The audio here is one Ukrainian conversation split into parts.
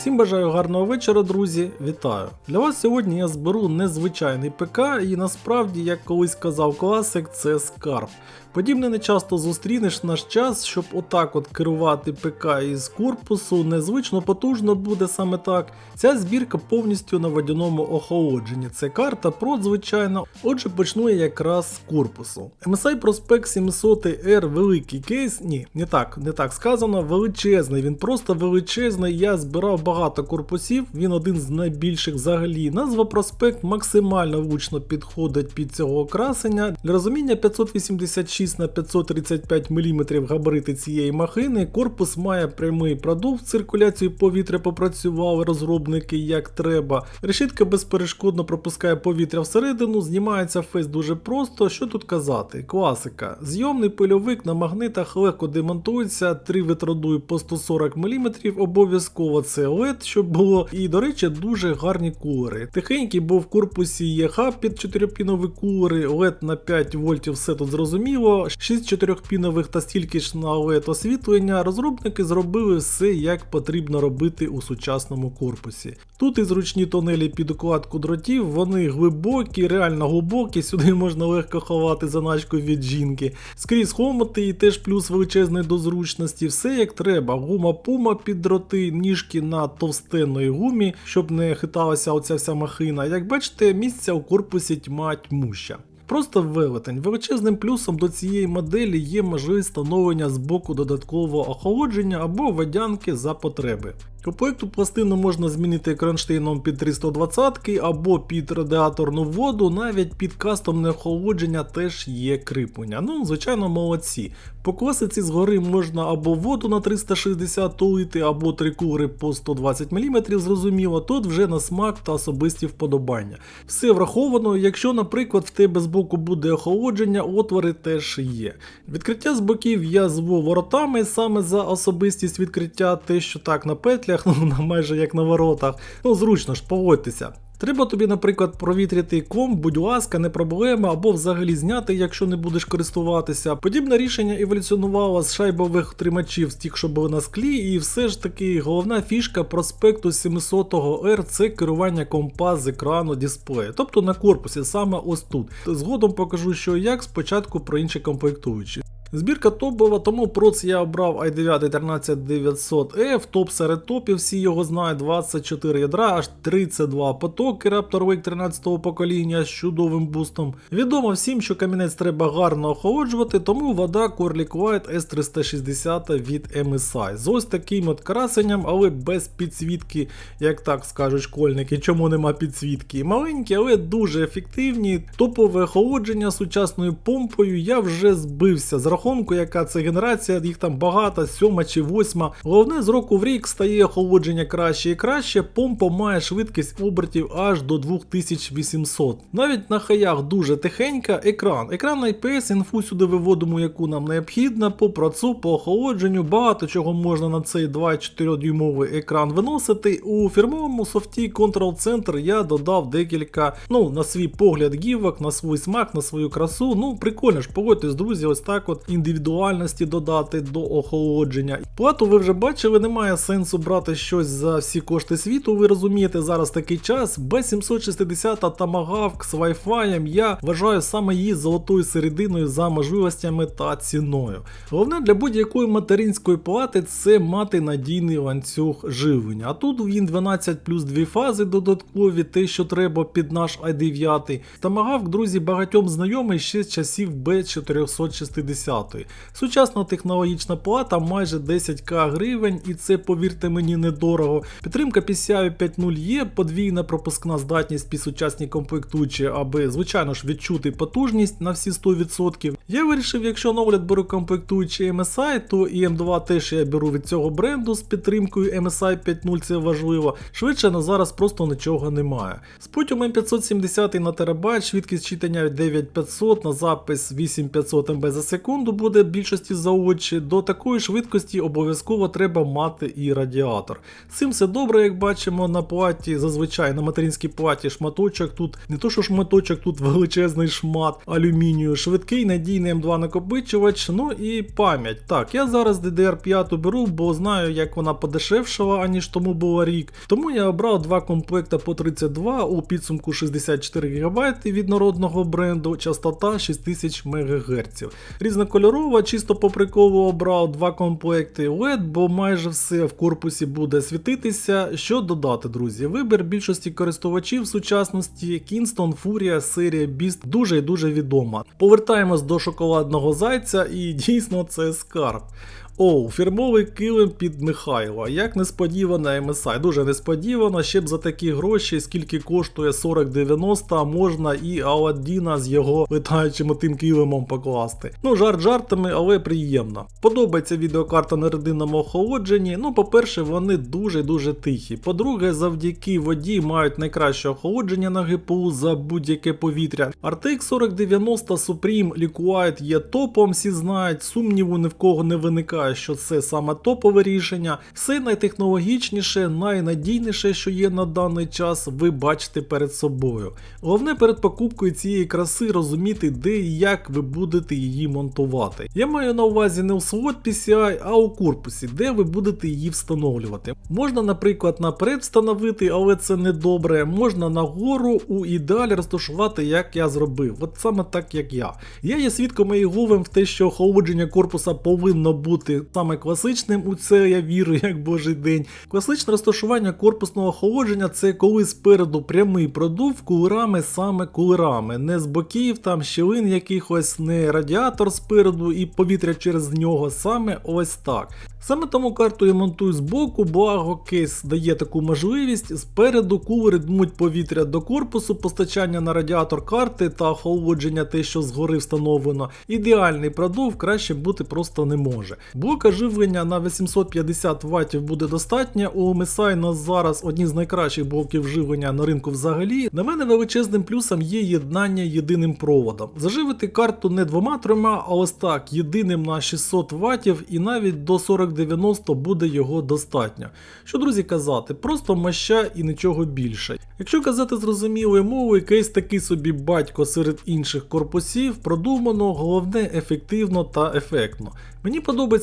Всім бажаю гарного вечора, друзі. Вітаю! Для вас сьогодні я зберу незвичайний ПК, і насправді, як колись казав класик, це скарб. Подібне не часто зустрінеш наш час, щоб отак от керувати ПК із корпусу, незвично потужно буде саме так. Ця збірка повністю на водяному охолодженні. Це карта Pro, звичайно. Отже, почну я якраз з корпусу. MSI Prospect 700R великий кейс. Ні, не так, не так сказано. Величезний. Він просто величезний. Я збирав багато корпусів. Він один з найбільших взагалі. Назва Prospect максимально влучно підходить під цього окрасення. Для розуміння 586 на 535 мм габарити цієї махини. Корпус має прямий продув, циркуляцію повітря попрацювали розробники як треба. Решітка безперешкодно пропускає повітря всередину, знімається фейс дуже просто. Що тут казати? Класика. Зйомний пильовик на магнитах легко демонтується, три витродуй по 140 мм, обов'язково це LED, щоб було. І, до речі, дуже гарні кулери. Тихенький, бо в корпусі є хаб під 4-пінові кулери, LED на 5 вольтів, все тут зрозуміло. 6 4-пінових та стільки ж на LED освітлення. Розробники зробили все як потрібно робити у сучасному корпусі. Тут і зручні тонелі під укладку дротів, вони глибокі, реально глибокі, сюди можна легко ховати заначку від жінки. Скрізь хомоти і теж плюс величезний до зручності, все як треба. Гума пума під дроти, ніжки на товстенної гумі, щоб не хиталася оця вся махина. Як бачите, місця у корпусі тьма тьмуща. Просто велетень. Величезним плюсом до цієї моделі є можливість встановлення з боку додаткового охолодження або водянки за потреби. Комплекту пластину можна змінити кронштейном під 320 або під радіаторну воду, навіть під кастомне охолодження теж є кріплення. Ну, звичайно, молодці. По класиці згори можна або воду на 360 тулити, або три кулери по 120 мм, зрозуміло, тут вже на смак та особисті вподобання. Все враховано, якщо, наприклад, в тебе з боку буде охолодження, отвори теж є. Відкриття з боків я зву воротами саме за особистість відкриття, те, що так на петлях, ну майже як на воротах. Ну зручно ж, погодьтеся. Треба тобі, наприклад, провітрити ком, будь ласка, не проблема, або взагалі зняти, якщо не будеш користуватися. Подібне рішення еволюціонувало з шайбових тримачів з тих, що були на склі, і все ж таки головна фішка проспекту 700-го R це керування компа з екрану дисплею, тобто на корпусі, саме ось тут. Згодом покажу, що як, спочатку про інші комплектуючі. Збірка топова, тому проц я обрав i9 13900F, топ серед топів, всі його знають, 24 ядра, аж 32 потоки Raptor Wake 13 покоління з чудовим бустом. Відомо всім, що камінець треба гарно охолоджувати, тому вода Corlic White S360 від MSI. З ось таким от красенням, але без підсвітки, як так скажуть школьники, чому нема підсвітки. Маленькі, але дуже ефективні. Топове охолодження сучасною помпою я вже збився рахунку, яка це генерація, їх там багато, сьома чи восьма. Головне, з року в рік стає охолодження краще і краще. Помпа має швидкість обертів аж до 2800. Навіть на хаях дуже тихенька. Екран. Екран IPS, інфу сюди виводимо, яку нам необхідно, по працу, по охолодженню. Багато чого можна на цей 2,4 дюймовий екран виносити. У фірмовому софті Control Center я додав декілька, ну, на свій погляд, гівок, на свій смак, на свою красу. Ну, прикольно ж, погодьтесь, друзі, ось так от індивідуальності додати до охолодження. Плату ви вже бачили, немає сенсу брати щось за всі кошти світу. Ви розумієте, зараз такий час. B760 Tomahawk з Wi-Fi я вважаю саме її золотою серединою за можливостями та ціною. Головне для будь-якої материнської плати це мати надійний ланцюг живлення. А тут він 12 плюс 2 фази додаткові, те, що треба під наш i9. Tomahawk, друзі, багатьом знайомий ще з часів B460. Сучасна технологічна плата майже 10к гривень, і це, повірте мені, недорого. Підтримка PCI 5.0 є, подвійна пропускна здатність під сучасні комплектуючі, аби, звичайно ж, відчути потужність на всі 100%. Я вирішив, якщо на огляд беру комплектуючі MSI, то і M2 теж я беру від цього бренду з підтримкою MSI 5.0, це важливо. Швидше на зараз просто нічого немає. З потім M570 на терабайт, швидкість читання 9500 на запис 8500 МБ за секунду. Ходу буде більшості за очі, до такої швидкості обов'язково треба мати і радіатор. Цим все добре, як бачимо на платі, зазвичай на материнській платі шматочок тут не то, що шматочок, тут величезний шмат алюмінію, швидкий надійний М2 накопичувач, ну і пам'ять. Так, я зараз DDR5 беру, бо знаю, як вона подешевшала, аніж тому було рік. Тому я обрав два комплекта по 32 у підсумку 64 ГБ від народного бренду, частота 6000 МГц. Різнокольорова, чисто по приколу обрав два комплекти LED, бо майже все в корпусі буде світитися. Що додати, друзі? Вибір більшості користувачів в сучасності Kingston Furia серія Beast дуже і дуже відома. Повертаємось до шоколадного зайця, і дійсно це скарб. Оу, фірмовий килим під Михайла. Як несподівано MSI. Дуже несподівано, ще б за такі гроші, скільки коштує 4090, можна і Аладдіна з його летаючим тим килимом покласти. Ну, жарт жартами, але приємно. Подобається відеокарта на родинному охолодженні. Ну, по-перше, вони дуже-дуже тихі. По-друге, завдяки воді мають найкраще охолодження на ГПУ за будь-яке повітря. RTX 4090 Supreme Liquide є топом, всі знають, сумніву ні в кого не виникає що це саме топове рішення. Все найтехнологічніше, найнадійніше, що є на даний час, ви бачите перед собою. Головне перед покупкою цієї краси розуміти, де і як ви будете її монтувати. Я маю на увазі не у свод PCI, а у корпусі, де ви будете її встановлювати. Можна, наприклад, наперед встановити, але це не добре. Можна нагору у ідеалі розташувати, як я зробив. От саме так, як я. Я є свідком і говим в те, що охолодження корпуса повинно бути саме класичним, у це я вірю, як божий день. Класичне розташування корпусного охолодження це коли спереду прямий продув кулерами саме кулерами, не з боків, там щілин якихось, не радіатор спереду і повітря через нього, саме ось так. Саме тому карту я монтую збоку, благо кейс дає таку можливість. Спереду кулери дмуть повітря до корпусу, постачання на радіатор карти та охолодження те, що згори встановлено. Ідеальний продув краще бути просто не може. Блока живлення на 850 Вт буде достатньо. У MSI на зараз одні з найкращих блоків живлення на ринку взагалі. На мене величезним плюсом є єднання єдиним проводом. Заживити карту не двома трьома, а ось так, єдиним на 600 Вт і навіть до 4090 буде його достатньо. Що, друзі, казати, просто моща і нічого більше. Якщо казати зрозумілою мовою, кейс такий собі батько серед інших корпусів, продумано, головне ефективно та ефектно. Мені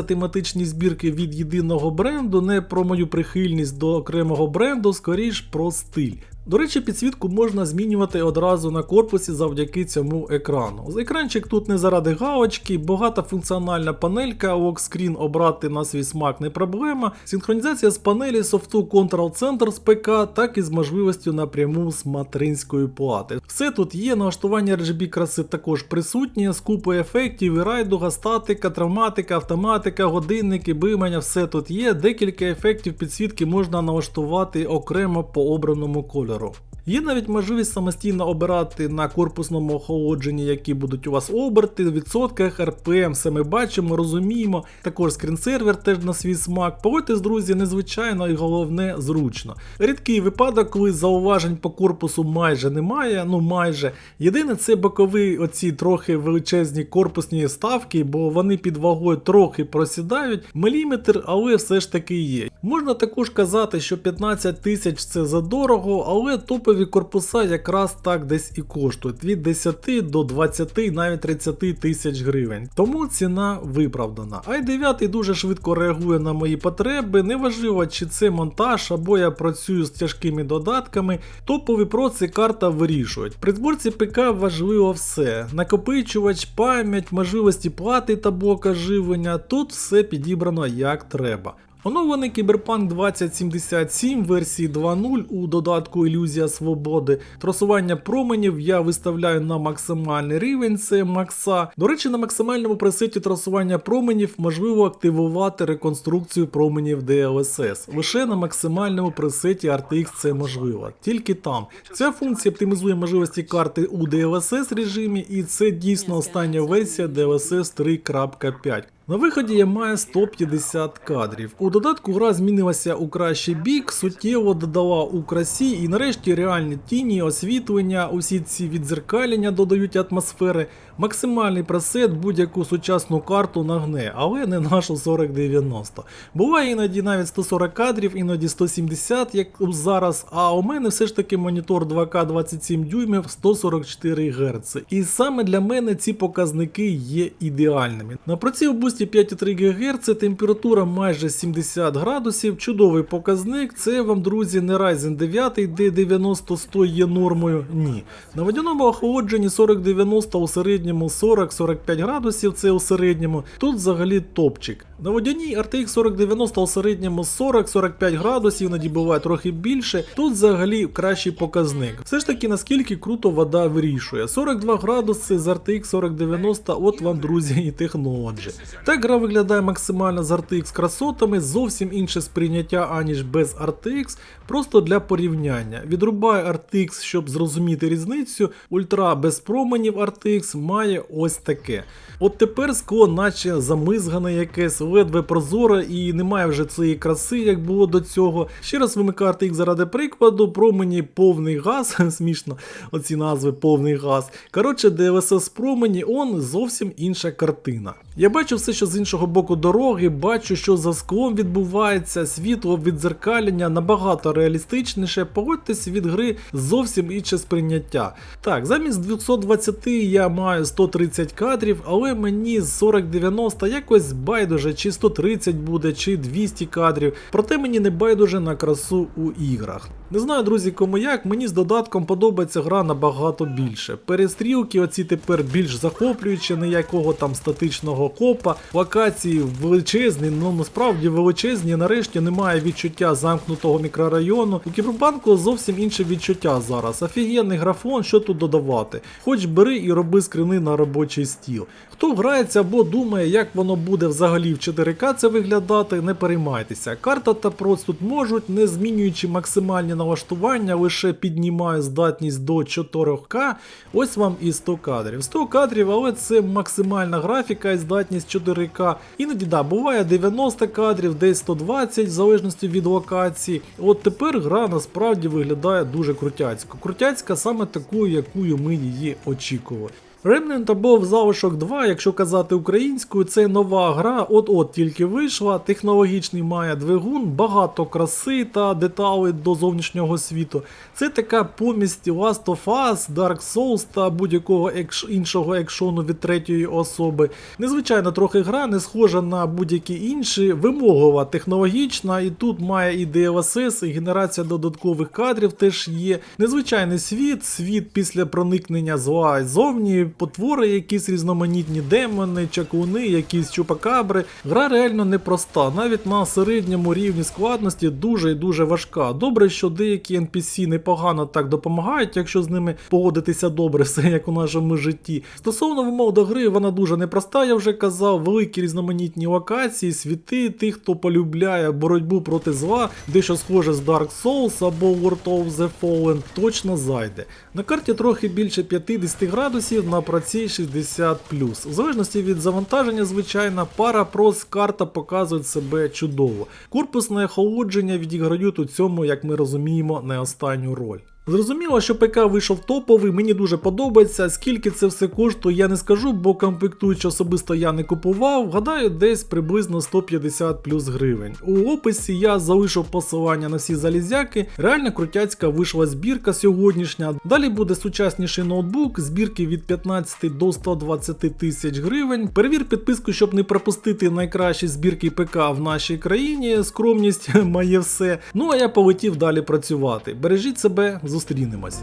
подобаються тематичні збірки від єдиного бренду, не про мою прихильність до окремого бренду, скоріш про стиль. До речі, підсвітку можна змінювати одразу на корпусі завдяки цьому екрану. Екранчик тут не заради галочки, багатофункціональна панелька, локскрін обрати на свій смак не проблема. Синхронізація з панелі софту Control Center з ПК, так і з можливістю напряму з материнської плати. Все тут є, налаштування RGB краси також присутні, з купою ефектів, і райдуга, статика, травматика, автоматика, годинники, бимання, все тут є. Декілька ефектів підсвітки можна налаштувати окремо по обраному кольору кольору. Є навіть можливість самостійно обирати на корпусному охолодженні, які будуть у вас оберти, в відсотках, RPM, все ми бачимо, розуміємо. Також скрінсервер теж на свій смак. Погодьтесь, друзі, незвичайно і головне зручно. Рідкий випадок, коли зауважень по корпусу майже немає, ну майже. Єдине, це бокові оці трохи величезні корпусні ставки, бо вони під вагою трохи просідають. Міліметр, але все ж таки є. Можна також казати, що 15 тисяч це задорого, але топові корпуса якраз так десь і коштують від 10 до 20, навіть 30 тисяч гривень. Тому ціна виправдана. i9 дуже швидко реагує на мої потреби, неважливо, чи це монтаж або я працюю з тяжкими додатками. Топові проці карта вирішують. При зборці ПК важливо все: накопичувач, пам'ять, можливості плати та блока живлення. Тут все підібрано як треба. Оновлений Cyberpunk 2077 версії 2.0 у додатку Ілюзія Свободи. Трасування променів я виставляю на максимальний рівень, це макса. До речі, на максимальному пресеті трасування променів можливо активувати реконструкцію променів DLSS. Лише на максимальному пресеті RTX це можливо, тільки там. Ця функція оптимізує можливості карти у DLSS режимі, і це дійсно остання версія DLSS 3.5. На виході я маю 150 кадрів. У додатку гра змінилася у кращий бік, суттєво додала у красі і нарешті реальні тіні, освітлення, усі ці відзеркалення додають атмосфери. Максимальний пресет будь-яку сучасну карту нагне, але не нашу 4090. Буває іноді навіть 140 кадрів, іноді 170, як зараз. А у мене все ж таки монітор 2К 27 дюймів 144 Гц. І саме для мене ці показники є ідеальними. На проці у бусті 5,3 ГГц температура майже 70 градусів. Чудовий показник. Це вам, друзі, не Ryzen 9, де 90-100 є нормою. Ні. На водяному охолодженні 40-90 у середньому 40-45 градусів, це у середньому. Тут взагалі топчик. На водяній RTX 4090 у середньому 40-45 градусів, іноді буває трохи більше. Тут взагалі кращий показник. Все ж таки, наскільки круто вода вирішує. 42 градуси з RTX 4090, от вам, друзі, і технологі. Так гра виглядає максимально з RTX красотами, зовсім інше сприйняття, аніж без RTX, просто для порівняння. Відрубаю RTX, щоб зрозуміти різницю. Ультра без променів RTX має ось таке. От тепер скло наче замизгане якесь, ледве прозоре і немає вже цієї краси, як було до цього. Ще раз вимикаю RTX заради прикладу, промені повний газ, смішно, оці назви повний газ. Коротше, DLSS промені, он зовсім інша картина. Я бачу все, що з іншого боку дороги, бачу, що за склом відбувається, світло відзеркалення набагато реалістичніше. Погодьтесь від гри зовсім інше сприйняття. Так, замість 220 я маю 130 кадрів, але мені з 4090 якось байдуже, чи 130 буде, чи 200 кадрів. Проте мені не байдуже на красу у іграх. Не знаю, друзі, кому як, мені з додатком подобається гра набагато більше. Перестрілки, оці тепер більш захоплюючі, ніякого там статичного копа. Локації величезні, ну насправді величезні. Нарешті немає відчуття замкнутого мікрорайону. У кібербанку зовсім інше відчуття зараз. Офігенний графон, що тут додавати. Хоч бери і роби скрини на робочий стіл. Хто грається або думає, як воно буде взагалі в 4К це виглядати, не переймайтеся. Карта та проц тут можуть, не змінюючи максимальні налаштування, лише піднімаю здатність до 4К. Ось вам і 100 кадрів. 100 кадрів, але це максимальна графіка і здатність 4К. Іноді да, буває 90 кадрів, десь 120, в залежності від локації. От тепер гра насправді виглядає дуже крутяцько. Крутяцька саме такою, якою ми її очікували. Remnant або в залишок 2, якщо казати українською, це нова гра, от-от тільки вийшла, технологічний має двигун, багато краси та деталей до зовнішнього світу. Це така помість Last of Us, Dark Souls та будь-якого екш... іншого екшону від третьої особи. Незвичайно трохи гра, не схожа на будь-які інші, вимогова, технологічна, і тут має і DLSS, і генерація додаткових кадрів теж є. Незвичайний світ, світ після проникнення зла зовні потвори, якісь різноманітні демони, чаклуни, якісь чупакабри. Гра реально непроста, навіть на середньому рівні складності дуже і дуже важка. Добре, що деякі NPC непогано так допомагають, якщо з ними поводитися добре, все як у нашому житті. Стосовно вимог до гри, вона дуже непроста, я вже казав, великі різноманітні локації, світи тих, хто полюбляє боротьбу проти зла, дещо схоже з Dark Souls або World of the Fallen, точно зайде. На карті трохи більше 50 градусів, на праці 60 В залежності від завантаження, звичайно, пара прос карта показують себе чудово. Корпусне охолодження відіграють у цьому, як ми розуміємо, не останню роль. Зрозуміло, що ПК вийшов топовий, мені дуже подобається. Скільки це все коштує, я не скажу, бо комплектуючи особисто я не купував. Гадаю, десь приблизно 150 плюс гривень. У описі я залишив посилання на всі залізяки. Реально крутяцька вийшла збірка сьогоднішня. Далі буде сучасніший ноутбук, збірки від 15 до 120 тисяч гривень. Перевір підписку, щоб не пропустити найкращі збірки ПК в нашій країні. Скромність має все. Ну а я полетів далі працювати. Бережіть себе, зустрінемось.